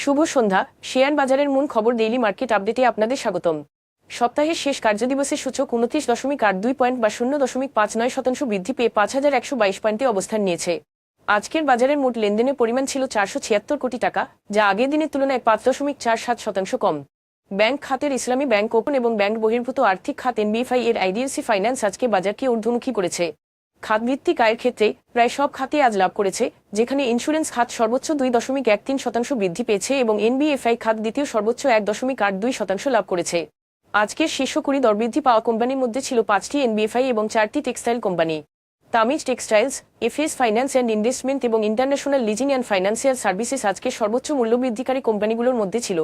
শুভ সন্ধ্যা share বাজারের মূল খবর ডেইলি মার্কেট আপডেটে আপনাদের স্বাগতম। সপ্তাহের শেষ কার্যদিবসের সূচক উনত্রিশ দশমিক আট দুই পয়েন্ট বা শূন্য দশমিক পাঁচ নয় শতাংশ বৃদ্ধি পেয়ে পাঁচ হাজার একশো বাইশ পয়েন্টে অবস্থান নিয়েছে। আজকের বাজারের মোট লেনদেনের পরিমাণ ছিল চারশো ছিয়াত্তর কোটি টাকা, যা আগের দিনের তুলনায় পাঁচ দশমিক চার সাত শতাংশ কম। ব্যাংক খাতের ইসলামী ব্যাংক ওপেন এবং ব্যাংক বহির্ভূত আর্থিক খাত এনবিএফআই এর আইডিএলসি ফাইন্যান্স আজকে বাজারকে ঊর্ধ্বমুখী করেছে। খাতভিত্তিক আয়ের ক্ষেত্রে প্রায় সব খাতে আজ লাভ করেছে, যেখানে ইন্স্যুরেন্স খাত সর্বোচ্চ দুই দশমিক এক তিন শতাংশ বৃদ্ধি পেয়েছে এবং এনবিএফআই খাত দ্বিতীয় সর্বোচ্চ এক দশমিক আট দুই শতাংশ লাভ করেছে। আজকের শীর্ষ কুড়ি দরবৃদ্ধি পাওয়া কোম্পানির মধ্যে ছিল পাঁচটি এনবিএফআই এবং চারটি textile company. Tamiz textiles FS finance and investment এবং international leasing and financial services আজকের সর্বোচ্চ মূল্যবৃদ্ধিকারী কোম্পানিগুলোর মধ্যে ছিল।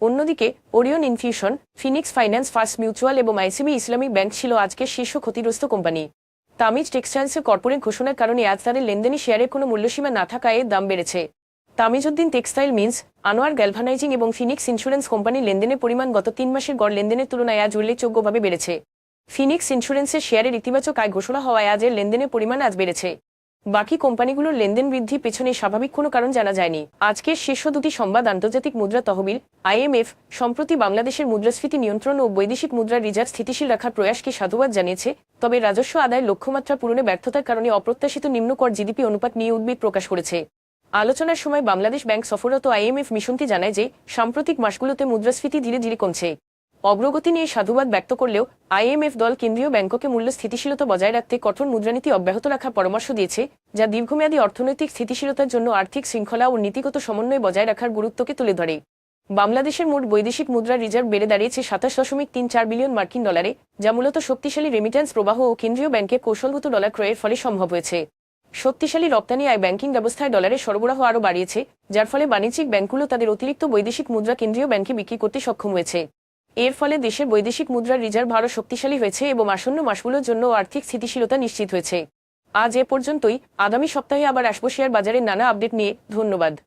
অন্যদিকে Orion infusion Phoenix finance first mutual এবং আইসিবি ইসলামিক ব্যাংক ছিল আজকের শীর্ষ ক্ষতিগ্রস্ত কোম্পানি। তামিজ টেক্সটাইলসের কর্পোরেট ঘোষণার কারণে আজ তাদের লেনদেনে শেয়ারের কোনো মূল্যসীমা না থাকায় দাম বেড়েছে। Tamizuddin textile mills, Anwar galvanising এবং ফিনিক্স ইন্স্যুরেন্স কোম্পানির লেনদেনের পরিমাণ গত তিন মাসের গড় লেনদেনের তুলনায় আজ উল্লেখযোগ্যভাবে বেড়েছে। ফিনিক্স ইন্স্যুরেন্সের শেয়ারের ইতিবাচক আয় ঘোষণা হওয়ায় আজের লেনদেনের পরিমাণ আজ বেড়েছে। বাকি কোম্পানিগুলোর লেনদেন বৃদ্ধি পেছনে স্বাভাবিক কোনো কারণ জানা যায়নি। আজকের শীর্ষ দুটি সংবাদ আন্তর্জাতিক মুদ্রা তহবিল, আইএমএফ, সম্প্রতি বাংলাদেশের মুদ্রাস্ফীতি নিয়ন্ত্রণ ও বৈদেশিক মুদ্রার রিজার্ভ স্থিতিশীল রাখার প্রয়াসকে সাধুবাদ জানিয়েছে, তবে রাজস্ব আদায়ের লক্ষ্যমাত্রা পূরণে ব্যর্থতার কারণে অপ্রত্যাশিত নিম্ন কর জিডিপি অনুপাত নিয়ে উদ্বেগ প্রকাশ করেছে। আলোচনার সময় বাংলাদেশ ব্যাংক সফররত আইএমএফ মিশনটি জানায় যে, সাম্প্রতিক মাসগুলোতে মুদ্রাস্ফীতি ধীরে ধীরে কমছে। অগ্রগতি নিয়ে সাধুবাদ ব্যক্ত করলেও আইএমএফ দল কেন্দ্রীয় ব্যাংককে মূল্য স্থিতিশীলতা বজায় রাখতে কঠোর মুদ্রানীতি অব্যাহত রাখার পরামর্শ দিয়েছে, যা দীর্ঘমেয়াদী অর্থনৈতিক স্থিতিশীলতার জন্য আর্থিক শৃঙ্খলা ও নীতিগত সমন্বয় বজায় রাখার গুরুত্বকে তুলে ধরে। বাংলাদেশের মোট বৈদেশিক মুদ্রা রিজার্ভ বেড়ে দাঁড়িয়েছে সাতাশ দশমিক তিন চার বিলিয়ন মার্কিন ডলারে, যা মূলত শক্তিশালী রেমিট্যান্স প্রবাহ ও কেন্দ্রীয় ব্যাংকের কৌশলগত ডলার ক্রয়ের ফলে সম্ভব হয়েছে। শক্তিশালী রপ্তানি আয় ব্যাংকিং ব্যবস্থায় ডলারের সরবরাহ আরও বাড়িয়েছে, যার ফলে বাণিজ্যিক ব্যাংকগুলো তাদের অতিরিক্ত বৈদেশিক মুদ্রা কেন্দ্রীয় ব্যাংকে বিক্রি করতে সক্ষম হয়েছে। এর ফলে দেশের বৈদেশিক মুদ্রার রিজার্ভ আরও শক্তিশালী হয়েছে এবং আসন্ন মাসগুলোর জন্য আর্থিক স্থিতিশীলতা নিশ্চিত হয়েছে। আজ এ পর্যন্তই। আগামী সপ্তাহে আবার আসব শেয়ার বাজারের নানা আপডেট নিয়ে। ধন্যবাদ।